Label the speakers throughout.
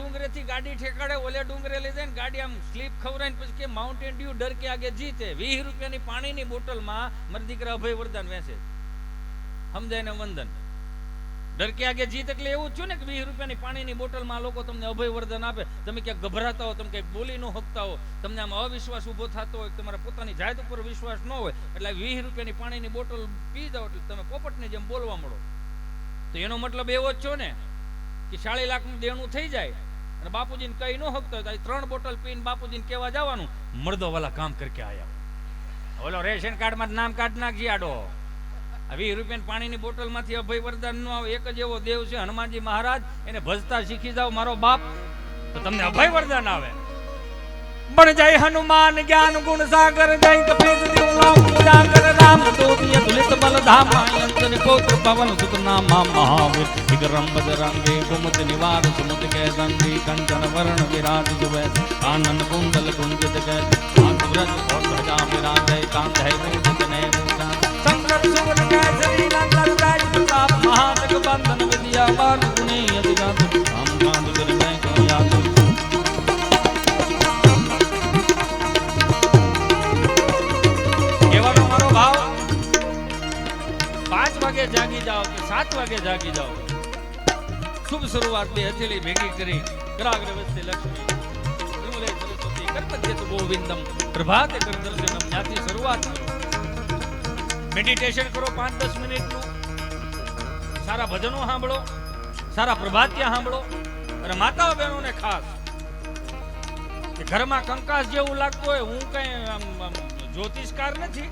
Speaker 1: ડુંગરેથી ગાડી ઠેકાડે ઓલે ડુંગરે લઈ જાય ને ગાડી આમ સ્લીપ ખવરાઈને પછી કે માઉન્ટેન ડ્યુ ડર કે આગે જીતે. વીસ રૂપિયાની પાણીની બોટલમાં મારા દીકરા અભય વરદાન વેચે સમજાય ને વંદન? ડર કે આગે જીત એટલે એવું થયું ને કે વીસ રૂપિયાની પાણીની બોટલમાં લોકો તમને અભય વરદાન આપે. તમે ક્યાંક ગભરાતા હો, તમે ક્યાંક બોલી ન હકતા હો, તમને આમ અવિશ્વાસ ઊભો થતો હોય તમારા પોતાની જાત ઉપર વિશ્વાસ ન હોય, એટલે વીસ રૂપિયાની પાણીની બોટલ પી જાઓ એટલે તમે પોપટની જેમ બોલવા મળો. તો એનો મતલબ એવો જ છો ને, કે ચાળી લાખનું દેણું થઈ જાય. અને બાપુજીને કઈ ન હકતો હોય ત્રણ બોટલ પીને બાપુજીને કહેવા જવાનું મર્દો વાલા કામ કરકે આવ્યા ઓલો રેશન કાર્ડમાં નામ કાઢ નાખી આડો. વીસ રૂપિયાની પાણીની બોટલમાંથી અભય વરદાન નો આવે. એક જ એવો દેવ છે, હનુમાનજી મહારાજ, એને ભજતા શીખી જાઓ મારો બાપ, તો તમને અભય વરદાન આવે. ਬਣ ਜਾਏ ਹਨੂਮਾਨ ਗਿਆਨ ਗੁਣ ਸਾਗਰ ਜਾਈ ਕਪਿਸ ਦੀ ਉਲਾਮ ਪੂਜਾ ਕਰ ਰਾਮ। ਦੂਤਿਯ ਤੁਲਿਤ ਬਲ ਧਾਮ ਅੰਤਨ ਕੋਤਰ ਪਵਨ ਸੁਤ ਨਾਮਾ ਮਹਾਵੀਰ ਇਗਰਮ ਬਦਰੰਗੇ ਗੁਮਤ ਨਿਵਾਰ, ਸੁਮਤ ਕੈ ਦੰਦੀ ਕੰਚਨ ਵਰਣ ਵਿਰਾਜ ਜੁਵੈ ਆਨੰਦ ਕੁੰਡਲ ਗੁੰਜਿਤ ਕੈ ਆਤੁਰਤ ਔਰ ਧਜਾ ਵਿਰਾਜ ਹੈ ਕਾਂਧ ਹੈ વાગે જાગી જાઓ કે સાત વાગે જાગી જાઓ. શુભ શરૂઆત બે હથેલી ભેગી કરી કરાગ્ર વસ્તે લક્ષ્મી. સરસ્વતી કરપદ્યત ગોવિંદમ પ્રભાતે કર દર્શનમ ત્યાંથી શરૂઆત મેડિટેશન કરો પાંચ દસ મિનિટનું. સારા ભજનો સાંભળો, સારા પ્રભાત્યા સાંભળો. અને માતાઓ બહેનોને ખાસ. ઘરમાં કંકાસ જેવું લાગતું હોય, હું કઈ જ્યોતિષકાર નથી.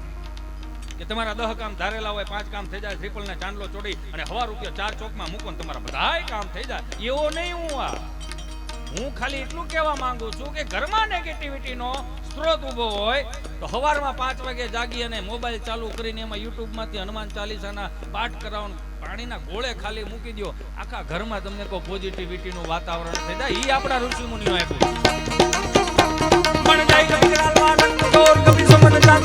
Speaker 1: કે તમારા દહ કામ ધારેલા હોય, પાંચ કામ થઈ જાય ત્રિપલ ને ચાંદલો ચોડી અને હવા રૂપિયો ચાર ચોકમાં મૂકો તમારા બધાય કામ થઈ જાય. એવો નહીં હું આ. હું ખાલી એટલું કહેવા માંગુ છું કે ઘરમાં નેગેટિવિટીનો સ્ત્રોત ઊભો હોય, તો સવારમાં પાંચ વાગે જાગી અને મોબાઈલ ચાલુ કરીને એમાં યુટ્યુબમાંથી હનુમાન ચાલીસાના પાઠ કરાવો પાણીના ગોળે ખાલી મૂકી દો આખા ઘરમાં તમને કોઈ પોઝિટિવિટીનું વાતાવરણ થઈ જાય. એ આપણા ઋષિ મુનિઓ આપ્યું. પણ જાય કવિ કરાલ ચોર કપિ સમન જાત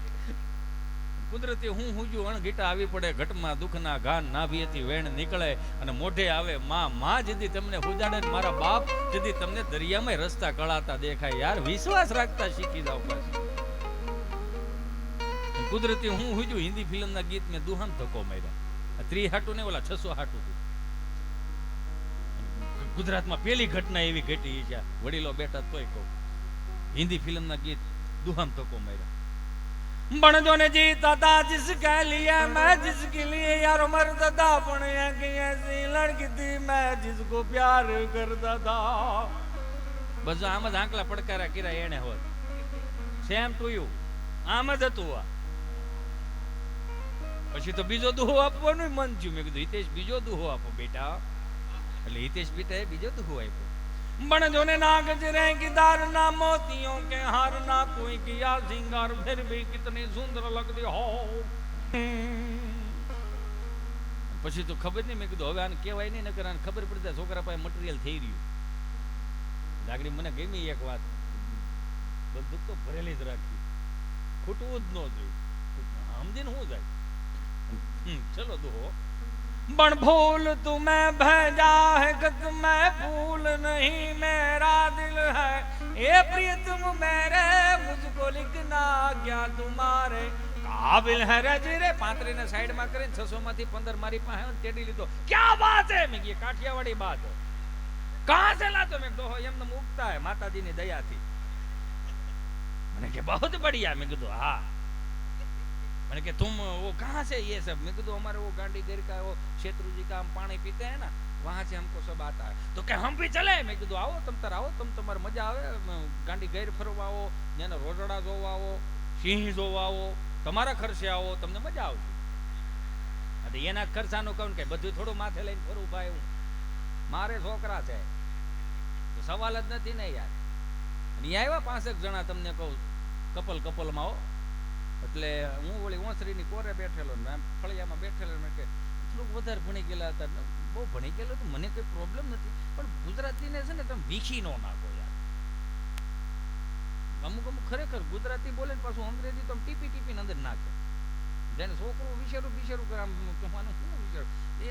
Speaker 1: કુદરતી હું હું જો અણઘીટા આવી પડે, ઘટમાં દુઃખના ગાન નાભીએથી વેણ નીકળે અને મોઢે આવે માં માં જેથી તમને હુજાડે મારા બાપ જેથી તમને દરિયામાં રસ્તા કળાતા દેખાય. યાર, વિશ્વાસ રાખતા શીખી જાવ પાછું. કુદરતી હું હુજુ હિન્દી ફિલ્મના ગીત મેં દુહાન ધક્કો માર્યા. ત્રી હાટું ને ઓલા છસો હાટું. ગુજરાતમાં પેલી ઘટના એવી ઘટી છે. વડીલો બેઠા તોય કહું. હિન્દી ફિલ્મના ગીત દુહામ ધક્કો માર્યા. बणजो ने जीता था जिसके लिए मैं जिसके लिए यार मरता था पण एक ऐसी लड़की थी मैं जिसको प्यार करता था બસ આમ જ આંકલા પડકારા કર્યા એને હોત સેમ ટુ યુ આમ જ હતું આ પછી તો બીજો દુહો આપવાનું મન થયું મેં કીધું હિતેશ બીજો દુહો આપો બેટા એટલે હિતેશ બેટા બીજો દુહો આપ્યો बणजो ने नाग जिरे की दार ना मोतियों के हार ना कोई किया सिंगार फिर भी कितनी सुंदर लगती हो પછી તો ખબર નહીં મેં કીધું હવે આને કહેવાય નહીં નકર આને ખબર પડી જાય છોકરા પાસે મટીરિયલ થઈ રહ્યું લાગણી મને ગમી એક વાત બંદૂક તો ભરેલી જ રાખી ખોટવું જ ન જોયું સમજીને શું જાય હમ, ચલો દો बण भूल तुम्हें भेजा है कि तुम्हें भूल नहीं मेरा दिल है ये प्रिय तुम मेरे मुझको लिखना क्या तुम्हारे કાબિલ હે રે જી રે પાંત્રી ને સાઈડ માં કરીને 600 માંથી 15 મારી પાસે આવ્યો ને તેડી લીધો ક્યા બાત હે મેં કીધું કાઠિયાવાડી બાત હે કહાં સે લાતો મેં કીધું "હો, એમને મુકતા હે માતાજી ની દયાથી મને કે बहुत बढ़िया મેં કીધું હા मैंने कि तुम वो कहाँ से ये सब मैं कहा हमारे वो गांडी घर का वो शेत्रुजी का हम पानी पीते हैं ना वहां से हमको सब आता है तो क्या हम भी चले मैं કીધું આવો તમ તાર આવો તમ તમારે મજા આવે મ, ગાંડી ગેર ફરવા આવો ત્યાંના રોજડા જોવા આવો સિંહ જોવા આવો તમારા ખર્ચે આવો તમને મજા આવશે હા તો એના જ ખર્ચાનું કહું ને કે બધું થોડું માથે લઈને ફરું ભાઈ હું મારે છોકરા છે તો સવાલ જ નથી ને યાર અને ઈ આવ્યા પાંસેક જણા તમને કહું કપલ કપલમાં હો એટલે હું ઓલી ઓસરીની કોરે બેઠેલો ને આમ ફળિયામાં બેઠેલો ને કે થોડુંક વધારે ભણી ગયેલા હતા. બહુ ભણી ગયેલો તો મને કોઈ પ્રોબ્લેમ નથી. પણ ગુજરાતીને છે ને તમે વીખી ન નાખો યાર. અમુક અમુક ખરેખર ગુજરાતી બોલે ને પાછું અંગ્રેજી તો ટીપી ટીપીને અંદર નાખે. જેને છોકરું વિચારું વિચારું કરે આમ કહેવાનું શું વિચારું?